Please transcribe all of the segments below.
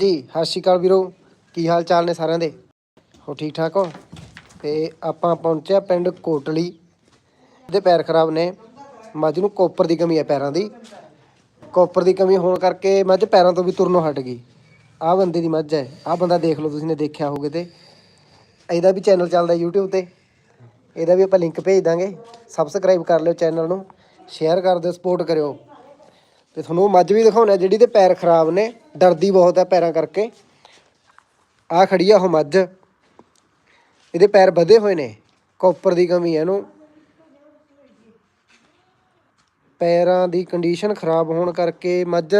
ਜੀ, ਸਤਿ ਸ਼੍ਰੀ ਅਕਾਲ ਵੀਰੋ। ਕੀ ਹਾਲ ਚਾਲ ਨੇ ਸਾਰਿਆਂ ਦੇ? ਹੋ ਠੀਕ ਠਾਕ ਹੋ? ਤੇ ਆਪਾਂ ਪਹੁੰਚਿਆ ਪਿੰਡ ਕੋਟਲੀ। ਦੇ ਪੈਰ ਖਰਾਬ ਨੇ। ਮੱਝ ਨੂੰ ਕੋਪਰ ਦੀ ਕਮੀ ਹੈ ਪੈਰਾਂ ਦੀ। ਕੋਪਰ ਦੀ ਕਮੀ ਹੋਣ ਕਰਕੇ ਮੱਝ ਪੈਰਾਂ ਤੋਂ ਵੀ ਤੁਰਨੋਂ ਹਟ ਗਈ। ਆਹ ਬੰਦੇ ਦੀ ਮੱਝ ਹੈ। ਆਹ ਬੰਦਾ ਦੇਖ ਲਓ, ਤੁਸੀਂ ਨੇ ਦੇਖਿਆ ਹੋਵੇ ਤੇ। ਇਹਦਾ ਵੀ ਚੈਨਲ ਚੱਲਦਾ YouTube ਤੇ। ਇਹਦਾ ਵੀ ਆਪਾਂ ਲਿੰਕ ਭੇਜ ਦਾਂਗੇ। ਸਬਸਕ੍ਰਾਈਬ ਕਰ ਲਿਓ ਚੈਨਲ ਨੂੰ। ਸ਼ੇਅਰ ਕਰ ਦਿਓ ਸਪੋਰਟ ਕਰਿਓ। ਤੇ ਤੁਹਾਨੂੰ ਉਹ ਮੱਝ ਵੀ ਦਿਖਾਉਣਾ, ਜਿਹੜੀ ਦੇ ਪੈਰ ਖਰਾਬ ਨੇ, ਡਰਦੀ ਬਹੁਤ ਹੈ ਪੈਰਾਂ ਕਰਕੇ। ਆ ਖੜੀ ਆ ਉਹ ਮੱਝ। ਇਹਦੇ ਪੈਰ ਵਧੇ ਹੋਏ ਨੇ, ਕੋਪਰ ਦੀ ਕਮੀ ਹੈ ਇਹਨੂੰ। ਪੈਰਾਂ ਦੀ ਕੰਡੀਸ਼ਨ ਖਰਾਬ ਹੋਣ ਕਰਕੇ ਮੱਝ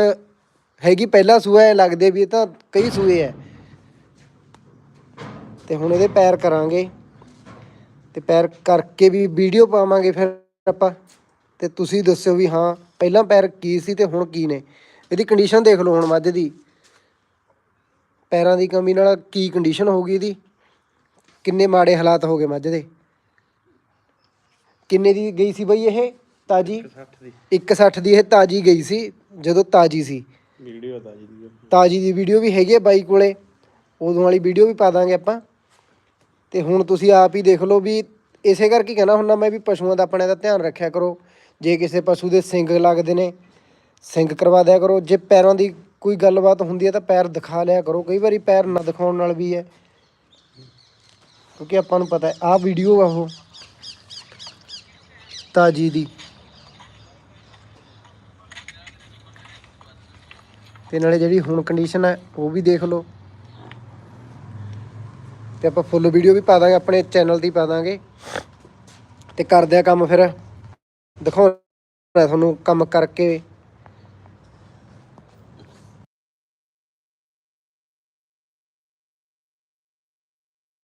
ਹੈਗੀ ਪਹਿਲਾ ਸੂਆ ਹੈ ਲੱਗਦੇ ਵੀ ਇਹ ਤਾਂ ਕਈ ਸੂਏ ਹੈ ਤੇ ਹੁਣ ਇਹਦੇ ਪੈਰ ਕਰਾਂਗੇ। ਤੇ ਪੈਰ ਕਰਕੇ ਵੀ ਵੀਡੀਓ ਪਾਵਾਂਗੇ ਫਿਰ ਆਪਾਂ। ਤੇ ਤੁਸੀਂ ਦੱਸਿਓ ਵੀ ਹਾਂ ਪਹਿਲਾਂ ਪੈਰ ਕੀ ਸੀ ਤੇ ਹੁਣ ਕੀ ਨੇ? ਇਹਦੀ ਕੰਡੀਸ਼ਨ ਦੇਖ ਲਓ ਹੁਣ ਮੱਝ ਦੀ। ਪੈਰਾਂ ਦੀ ਕਮੀ ਨਾਲ ਕੀ ਕੰਡੀਸ਼ਨ ਹੋ ਗਈ ਇਹਦੀ? ਕਿੰਨੇ ਮਾੜੇ ਹਾਲਾਤ ਹੋ ਗਏ ਮੱਝ ਦੇ? ਕਿੰਨੇ ਦੀ ਗਈ ਸੀ ਬਈ ਇਹ ਤਾਜੀ? 60 ਦੀ। 160 ਦੀ ਇਹ ਤਾਜੀ ਗਈ ਸੀ ਜਦੋਂ ਤਾਜੀ ਸੀ। ਵੀਡੀਓ ਦਾ ਜੀ ਦੀ ਤਾਜੀ ਦੀ ਵੀਡੀਓ ਵੀ ਹੈਗੀ ਹੈ ਬਾਈ ਕੋਲੇ। ਉਦੋਂ ਵਾਲੀ ਵੀਡੀਓ ਵੀ ਪਾ ਦਾਂਗੇ ਆਪਾਂ। ਤੇ ਹੁਣ ਤੁਸੀਂ ਆਪ ਹੀ ਦੇਖ ਲਓ ਵੀ ਇਸੇ ਕਰਕੇ ਕਹਿਣਾ ਹੁੰਦਾ ਮੈਂ ਵੀ ਪਸ਼ੂਆਂ ਦਾ ਆਪਣੇ ਦਾ ਧਿਆਨ ਰੱਖਿਆ ਕਰੋ। ਜੇ ਕਿਸੇ ਪਸ਼ੂ ਦੇ ਸਿੰਗ ਲੱਗਦੇ ਨੇ, ਸਿੰਗ ਕਰਵਾ ਦਿਆ ਕਰੋ। ਜੇ ਪੈਰਾਂ ਦੀ ਕੋਈ ਗੱਲਬਾਤ ਹੁੰਦੀ ਹੈ ਤਾਂ ਪੈਰ ਦਿਖਾ ਲਿਆ ਕਰੋ। ਕਈ ਵਾਰੀ ਪੈਰ ਨਾ ਦਿਖਾਉਣ ਨਾਲ ਵੀ ਹੈ। ਕਿਉਂਕਿ ਆਪਾਂ ਨੂੰ ਪਤਾ ਹੈ, ਆਹ ਵੀਡੀਓ ਆ ਉਹ। ਤਾਜੀ ਦੀ। ਤੇ ਨਾਲੇ ਜਿਹੜੀ ਹੁਣ ਕੰਡੀਸ਼ਨ ਹੈ, ਉਹ ਵੀ ਦੇਖ ਲਓ। ਤੇ ਆਪਾਂ ਫੁੱਲ ਵੀਡੀਓ ਵੀ ਪਾ ਦਾਂਗੇ, ਆਪਣੇ ਚੈਨਲ ਤੇ ਪਾ ਦਾਂਗੇ। ਤੇ ਕਰਦੇ ਆ ਕੰਮ ਫਿਰ। ਦਿਖਾਉਣਾ ਤੁਹਾਨੂੰ ਕੰਮ ਕਰਕੇ।